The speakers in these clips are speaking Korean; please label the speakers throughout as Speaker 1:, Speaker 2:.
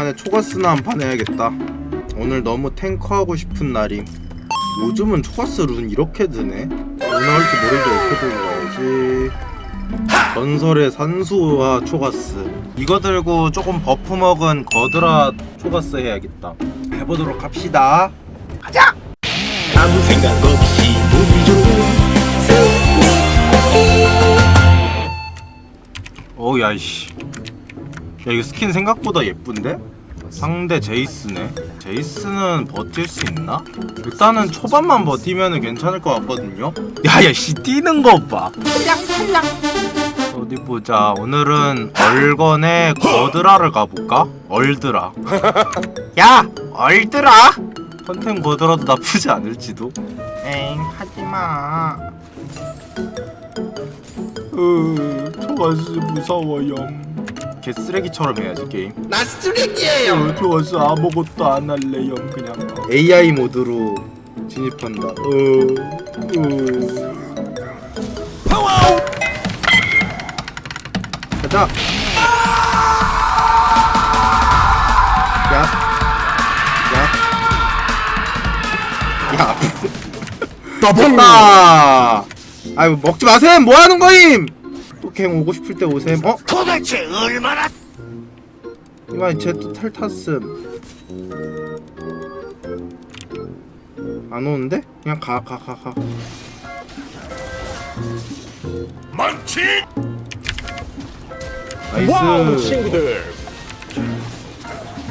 Speaker 1: 오랜만에 초가스나 한 판 해야겠다. 오늘 너무 탱커 하고 싶은 날임. 요즘은 초가스 룬 이렇게 드네. 오늘 할지 모르게 이렇게 들어야지. 전설의 산수와 초가스. 이거 들고 조금 버프 먹은 거드라 초가스 해야겠다. 해보도록 합시다.
Speaker 2: 아무 생각 없이 보기 좋은
Speaker 1: 어우 야이씨. 야 이거 스킨 생각보다 예쁜데? 상대 제이스네. 제이스는 버틸 수 있나? 일단은 초반만 버티면 괜찮을 것 같거든요. 야야 씨 뛰는 거 봐. 어디 보자. 오늘은 얼건의 거드라를 가볼까? 얼드라. 야 얼드라. 컨텐 거드라도 나쁘지 않을지도. 엥 하지마. 으 초가스 무서워요. 개 쓰레기처럼 해야지 게임.
Speaker 2: 나 쓰레기예요
Speaker 1: 좋아서 아무것도 안 할래요 그냥 AI 모드로 진입한다 어, 어.
Speaker 2: 파워
Speaker 1: 가자 야, 야, 야. 떴다. 아유 먹지 마셈. 뭐 하는 거임? 또갱 오고 싶을 때 오셈. 어?
Speaker 2: 도대체 얼마나
Speaker 1: 이만 쟤또 탈 탔음. 안 오는데? 그냥 가, 가, 가, 가.
Speaker 2: 많지?
Speaker 1: 나이스.
Speaker 2: 친구들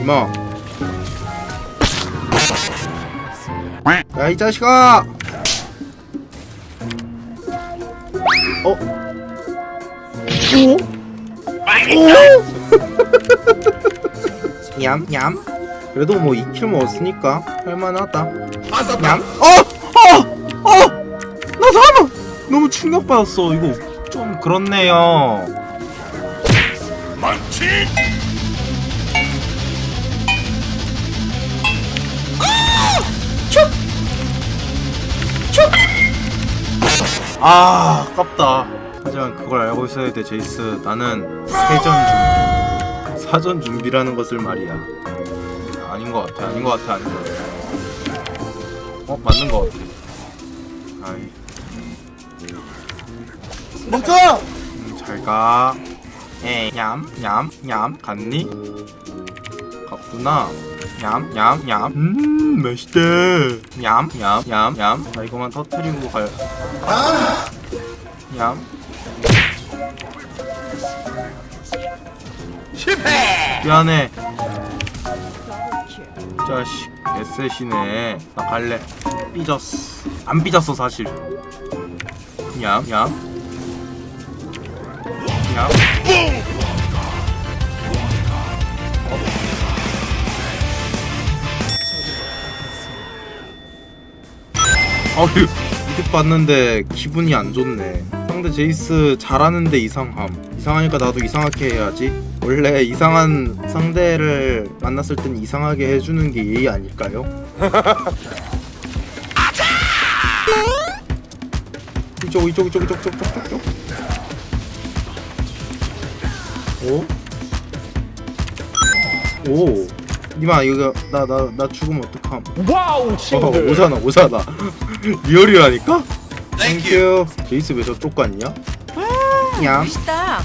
Speaker 1: 이마. 야, 이 자식아! 어? 냠, 냠. 그래도 뭐 2킬 먹었으니까 할만하다. 냠. 어! 어! 어! 나 잠깐만! 너무 충격받았어. 이거 좀 그렇네요.
Speaker 2: 많지?
Speaker 1: 아 아깝다 하지만 그걸 알고 있어야 돼 제이스. 나는 세전 준비. 사전 준비라는 것을 말이야. 아닌 것 같아 아닌 것 같아 아닌 것 같아. 어 맞는 것 같아. 아이.
Speaker 2: 멈춰!
Speaker 1: 음, 잘가. 냠냠냠 갔니? 갔구나. 냠냠냠. 음 맛있다. 냠냠냠냠. 자 이거만 터트리고 갈. 냠.
Speaker 2: 실패!
Speaker 1: 미안해. 자식, 개쎄시네. 나 갈래. 삐졌어. 안 삐졌어, 사실. 냠, 냠. 냠. 어휴, 이득 봤는데 기분이 안 좋네. 상대 제이스 잘하는데 이상함. 이상하니까 나도 이상하게 해야지. 원래 이상한 상대를 만났을 땐 이상하게 해주는 게 예의 아닐까요? 이쪽 이쪽 이쪽 이쪽 이쪽 이쪽 이쪽 오? 오 니마 이거 나 나 나 죽으면 어떡함
Speaker 2: 와우
Speaker 1: 어, 오잖아 오잖아 리얼이라니까? 땡큐 제이스 왜 저쪽 갔냐? 냠
Speaker 3: 멋있다.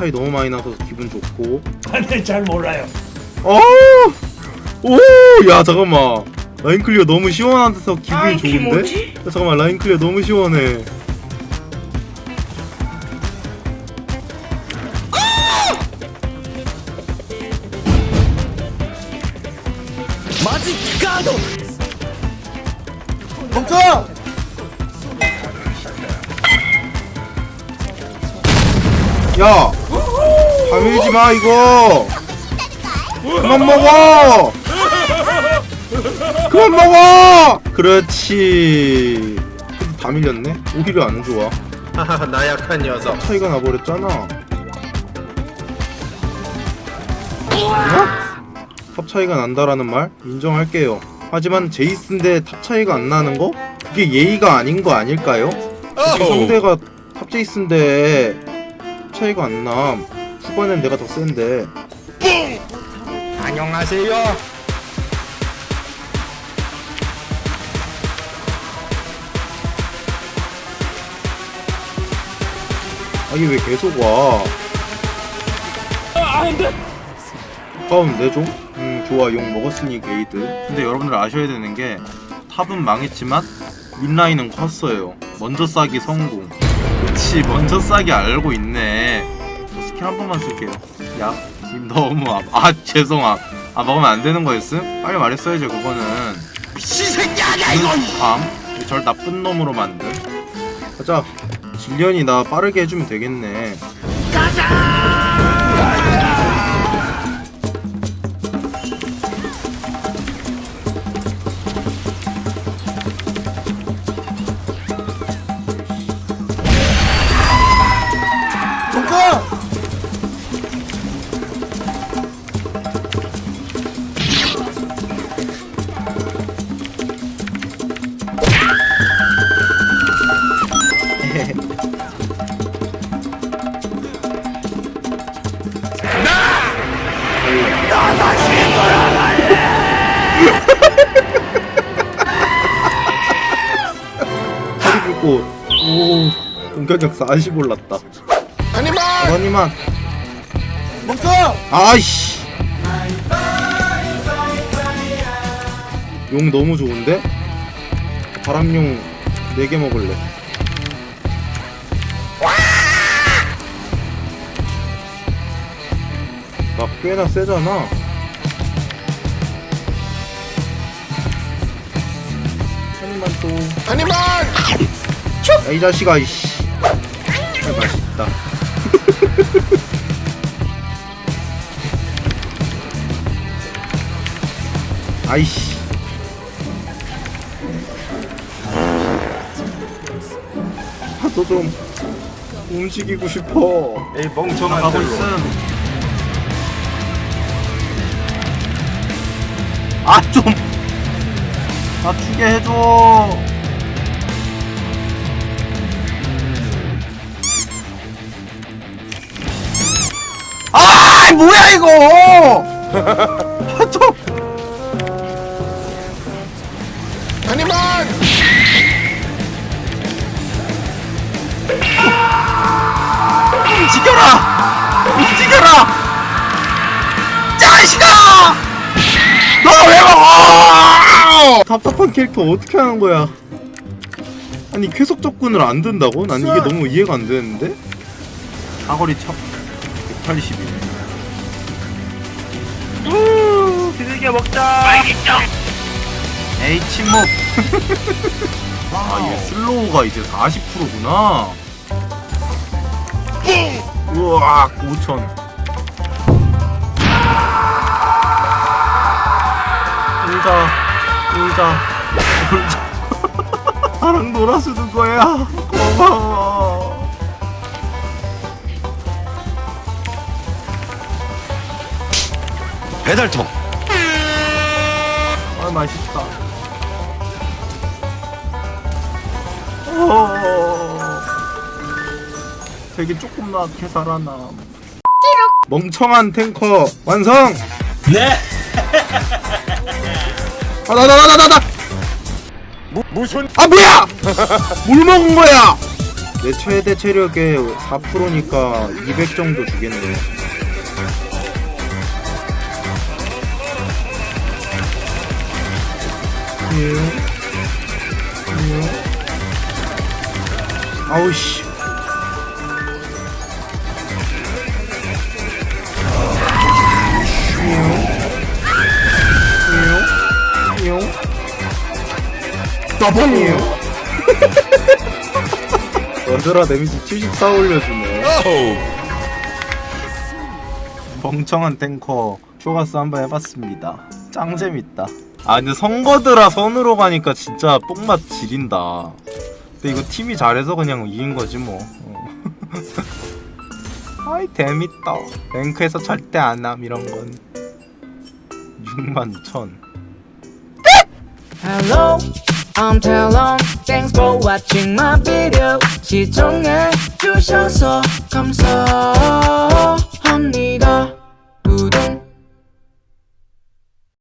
Speaker 1: 탑 차이 너무 많이 나서 기분 좋고
Speaker 2: 다들 잘 몰라요
Speaker 1: 어! 오! 야 잠깐만 라인 클리어 너무 시원해서 기분이 좋은데? 야, 잠깐만 라인 클리어 너무 시원해
Speaker 2: 마지 가도
Speaker 1: 멈춰! 야! 다 밀지 마 이거! 그만 먹어! 그만 먹어! 그렇지. 다 밀렸네? 오히려 안 좋아.
Speaker 2: 하하 나 약한 녀석
Speaker 1: 차이가 나버렸잖아. 어? 탑 차이가 난다라는 말 인정할게요. 하지만 제이스인데 탑 차이가 안 나는 거? 그게 예의가 아닌 거 아닐까요?
Speaker 2: 어.
Speaker 1: 이게 상대가 탑 제이스인데 탑 차이가 안 남. 이번엔 내가 더 센데.
Speaker 2: 안녕하세요.
Speaker 1: 아 이게 왜 계속 와? 가운데 좀? 음 좋아. 용 먹었으니 게이드. 근데 여러분들 아셔야 되는 게 탑은 망했지만 윗라인은 컸어요. 먼저 싸기 성공. 그치 먼저 싸기 알고 있네. 저 스킬 한 번만 쓸게요. 야 님 너무 아, 아 죄송 아 아 먹으면 안 되는 거였음? 빨리 말했어야지 그거는.
Speaker 2: 시새끼야 이건.
Speaker 1: 밤? 절 나쁜 놈으로 만든. 가자. 질련이 나 빠르게 해주면 되겠네 공격력 40 올랐다
Speaker 2: 아니만.
Speaker 1: 아니만
Speaker 2: 멈춰.
Speaker 1: 아이씨 용 너무 좋은데? 바람용 4개 먹을래 나 꽤나 세잖아 한입만 또
Speaker 2: 아니만.
Speaker 1: 야, 이 자식아 이씨 아, 맛있다. 아이씨. 나도 좀 움직이고 싶어.
Speaker 2: 이 멍청한
Speaker 1: 가고. 있음. 아좀. 맞추게 해줘 아 뭐야 이거? 아, 좀
Speaker 2: 아니만.
Speaker 1: 움직여라! 움직여라! 자식아 너왜 먹어? 답답한 캐릭터 어떻게 하는 거야? 아니 쾌속 접근을 안 된다고? 난 이게 너무 이해가 안 되는데? 사거리 첩180 이네
Speaker 2: 비둘기 먹자.
Speaker 1: 에이 침묵. 아 이게 슬로우가 이제 40%구나. 우와 5천. 울자 울자. 울자 나랑 놀아주는 거야. 고마워
Speaker 2: 배달통.
Speaker 1: 아 맛있다. 어... 되게 조금맣게 살아남 멍청한 탱커 완성!
Speaker 2: 네.
Speaker 1: 아나나나나나
Speaker 2: 무, 무슨?
Speaker 1: 아 뭐야! 물 먹은 거야! 내 최대 체력의 4%니까 200 정도 주겠네 예. 예. 아우씨. 더블이에요? 원드라 데미지 74 올려주네. 멍청한 탱커 쇼가스 한번 해봤습니다. 짱 재밌다 아 근데 선거드라 선으로 가니까 진짜 뽕맛 지린다 근데 이거 팀이 잘해서 그냥 이긴 거지 뭐 어. 아이 재밌다 랭크에서 절대 안 함 이런 건 6만 1000
Speaker 3: Hello, I'm Talon. Thanks for watching my video. 시청해 주셔서 감사합니다. 합니다